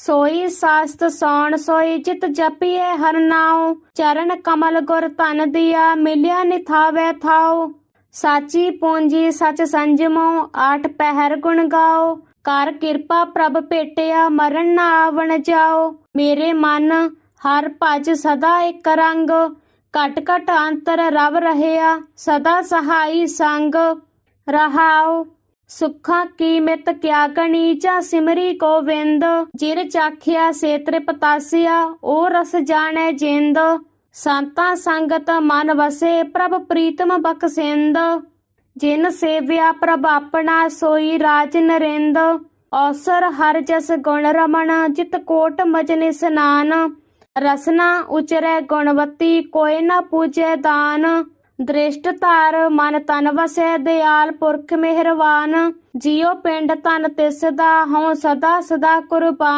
ਸੋਈ ਸਾਸਤ ਸੌਣ, ਸੋਈ ਚਿਤ ਜਪੀਏ ਹਰ ਨਾਉ। ਚਰਨ ਕਮਲ ਗੁਰ ਧਨ ਦਿਆ, ਮਿਲਿਆ ਨਿਥਾਵੇ ਥਾਉ। ਸਾਚੀ ਪੂੰਜੀ ਸਚ ਸੰਜਮੋ ਆਠ ਪਹਿਰ ਗੁਣ ਗਾਓ ਕਰ ਕਿਰਪਾ ਪ੍ਰਭ ਭੇਟਿਆ, ਮਰਨ ਨਾ ਆਵਣ ਜਾਓ ਮੇਰੇ ਮਨ ਹਰ ਭਜ ਸਦਾ ਇੱਕ ਰੰਗ। ਘਟ ਘਟ ਅੰਤਰ ਰਵ ਰਹਿਆ, ਸਦਾ ਸਹਾਈ ਸੰਗ ਰਹਾਓ ਸੁੱਖਾਂ ਕੀ ਮਿਤ ਕਿਆ ਗਣੀ ਜਾਂ ਸਿਮਰੀ ਗੋਵਿੰਦ? ਜਿਰ ਚਾਖਿਆ ਸੇ ਤ੍ਰਿਪਤਾਸਿਆ ਉਹ ਰਸ ਜਾਣੈ ਜਿੰਦ। ਸੰਤਾਂ ਸੰਗਤ ਮਨ ਵਸੇ, ਪ੍ਰਭ ਪ੍ਰੀਤਮ ਬਖਸਿੰਦ। ਜਿਨ ਸੇਵਿਆ ਪ੍ਰਭ ਆਪਣਾ, ਸੋਈ ਰਾਜ ਨਰਿੰਦ। ਔਸਰ ਹਰ ਜਸ ਗੁਣ ਰਮਣ, ਜਿਤ ਕੋਟ ਮਜਨ ਸਨਾਨ ਰਸਨਾ ਉਚਰੈ ਗੁਣਵਤੀ, ਕੋਈ ਨਾ ਪੂਜੈ ਦਾਨ। ਦ੍ਰਿਸ਼ਟ ਧਾਰ, ਮਨ ਤਨ ਵਸੈ, ਦਿਆਲ ਪੁਰਖ ਮਿਹਰਵਾਨ। ਜਿਉ ਪਿੰਡ ਤਨ ਤਿਸ ਦਾ ਹਉ ਸਦਾ ਸਦਾ ਕੁਰਬਾਨ।